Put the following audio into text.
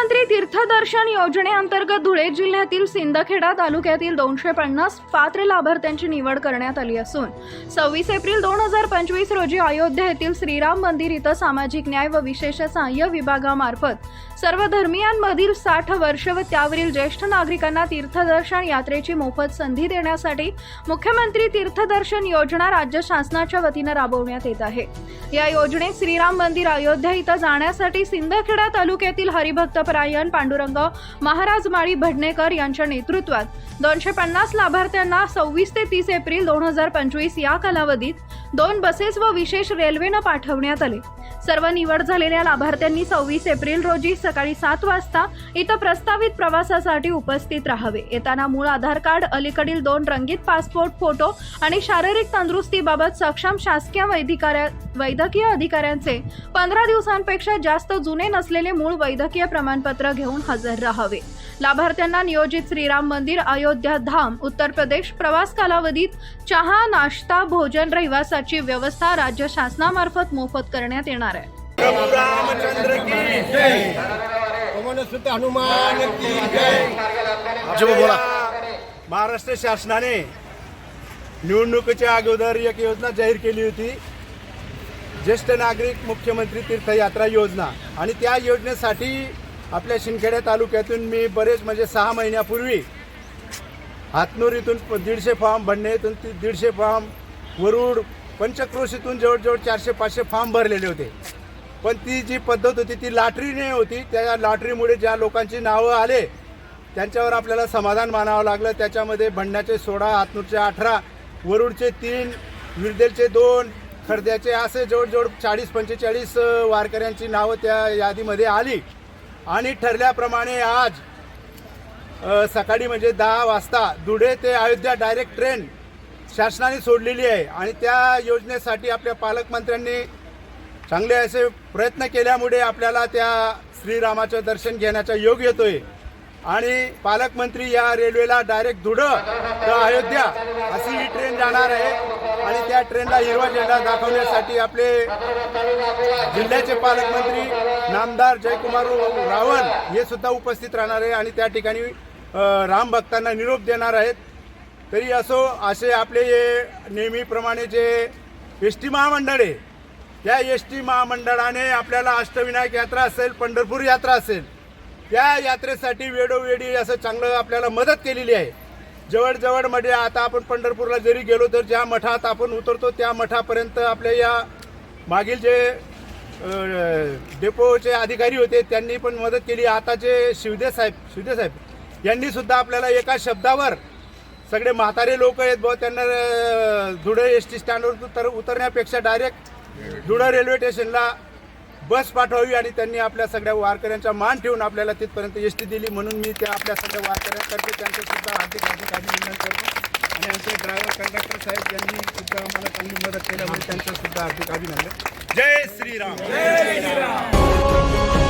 मुख्यमंत्री तीर्थदर्शन योजनेअंतर्गत धुळे जिल्ह्यातील सिंदखेडा तालुक्यातील दोनशे पन्नास पात्र लाभार्थ्यांची निवड करण्यात आली असून सव्वीस एप्रिल दोन हजार पंचवीस रोजी अयोध्या येथील श्रीराम मंदिर इथं सामाजिक न्याय व विशेष सहाय्य विभागामार्फत सर्व धर्मियांमधील साठ वर्ष व त्यावरील ज्येष्ठ नागरिकांना तीर्थदर्शन यात्रेची मोफत संधी देण्यासाठी मुख्यमंत्री तीर्थदर्शन योजना राज्य शासनाच्या वतीनं राबवण्यात येत आहे. या योजनेत श्रीराम मंदिर अयोध्या इथं जाण्यासाठी सिंदखेडा तालुक्यातील हरिभक्त हरिभक्तपरायण पांडुरंग महाराज माळी भडणेकर यांच्या नेतृत्वात दोनशे पन्नास लाभार्थ्यांना सव्वीस ते तीस एप्रिल दोन हजार पंचवीस या कालावधीत दोन बसेस व विशेष रेल्वेनं पाठवण्यात आले. सर्व निवड झालेल्या लाभार्थ्यांनी सव्वीस एप्रिल रोजी सकाळी सात वाजता इथं प्रस्तावित प्रवासासाठी उपस्थित राहावे. येताना मूळ आधार कार्ड अलीकडील दोन रंगीत पासपोर्ट फोटो आणि शारीरिक तंदुरुस्तीबाबत सक्षम शासकीय वैधिकाऱ्या वैद्यकीय अधिकाऱ्यांचे पंधरा दिवसांपेक्षा जास्त जुने नसलेले मूळ वैद्यकीय प्रमाणपत्र घेऊन हजर राहावे. लाभार्थ्यांना नियोजित श्रीराम मंदिर अयोध्या धाम उत्तर प्रदेश प्रवास कालावधीत चहा नाश्ता भोजन रहिवासाची व्यवस्था राज्य शासनामार्फत मोफत करण्यात येणार आहे. प्रभु रामचंद्र की जय. पवन सुत हनुमान की जय. आपल्या या महाराष्ट्र शासनाने निवडणुकीच्या अगोदर एक योजना जाहीर केली होती. ज्येष्ठ नागरिक मुख्यमंत्री तीर्थयात्रा योजना. आणि त्या योजनेसाठी आपल्या शिंदखेडा तालुक्यातून मी बरेच म्हणजे सहा महिन्यापूर्वी हातनूर दीडशे फॉर्म भंडणेतून ती- दीडशे फॉर्म वरुड पंचक्रोशीतून जवळजवळ चारशे पाचशे फॉर्म भरलेले होते. पण ती जी पद्धत होती ती लॉटरीने होती. त्या लॉटरीमुळे ज्या लोकांची नावं आले त्यांच्यावर आपल्याला समाधान मानावं लागलं. त्याच्यामध्ये भंडण्याचे सोळा हातनूरचे अठरा वरुडचे तीन विरदेलचे दोन खर्द्याचे असे जवळजवळ चाळीस पंचेचाळीस वारकऱ्यांची नावं त्या यादीमध्ये आली. आणि ठरल्याप्रमाणे आज सकाळी म्हणजे दहा वाजता धुळे ते अयोध्या डायरेक्ट ट्रेन शासनाने सोडलेली आहे. आणि त्या योजनेसाठी आपल्या पालकमंत्र्यांनी चांगले असे प्रयत्न केल्यामुळे आपल्याला त्या श्रीरामाचं दर्शन घेण्याचा योग येतोय. आणि पालकमंत्री या रेल्वेला डायरेक्ट धुळं तर अयोध्या अशी ही ट्रेन जाणार आहे. आणि त्या ट्रेनला हिरवा झेंडा दाखवण्यासाठी आपले जिल्ह्याचे पालकमंत्री नामदार जयकुमार रावण हे सुद्धा उपस्थित राहणार आहे आणि त्या ठिकाणी राम भक्तांना निरोप देणार आहेत. तरी असो असे आपले हे नेहमीप्रमाणे जे एस टी महामंडळ आहे त्या एस टी महामंडळाने आपल्याला अष्टविनायक यात्रा असेल पंढरपूर यात्रा असेल त्या यात्रेसाठी वेळोवेळी असं चांगलं आपल्याला मदत केलेली आहे. जवळजवळ म्हणजे आता आपण पंढरपूरला जरी गेलो तर ज्या मठात आपण उतरतो त्या मठापर्यंत आपल्या या मागील जे डेपोचे अधिकारी होते त्यांनी पण मदत केली. आता जे शिवदे साहेब शिवदे साहेब यांनी सुद्धा आपल्याला एका शब्दावर सगळे म्हातारे लोक आहेत बघ त्यांना अ, धुळे एस टी स्टँडवर तर उतरण्यापेक्षा डायरेक्ट धुळे रेल्वे स्टेशनला बस पाठवावी आणि त्यांनी आपल्या सगळ्या वारकऱ्यांचा मान ठेवून आपल्याला तिथपर्यंत एस टी दिली म्हणून मी त्या आपल्या सगळ्या वारकऱ्यांतर्फे त्यांचं सुद्धा हार्दिक हार्दिक अभिनंदन करतो. आणि आमचे ड्रायव्हर कंडक्टर साहेब यांनी सुद्धा आम्हाला चांगली मदत केल्यामुळे त्यांचं सुद्धा हार्दिक अभिनंदन. जय श्रीराम. जय श्रीराम.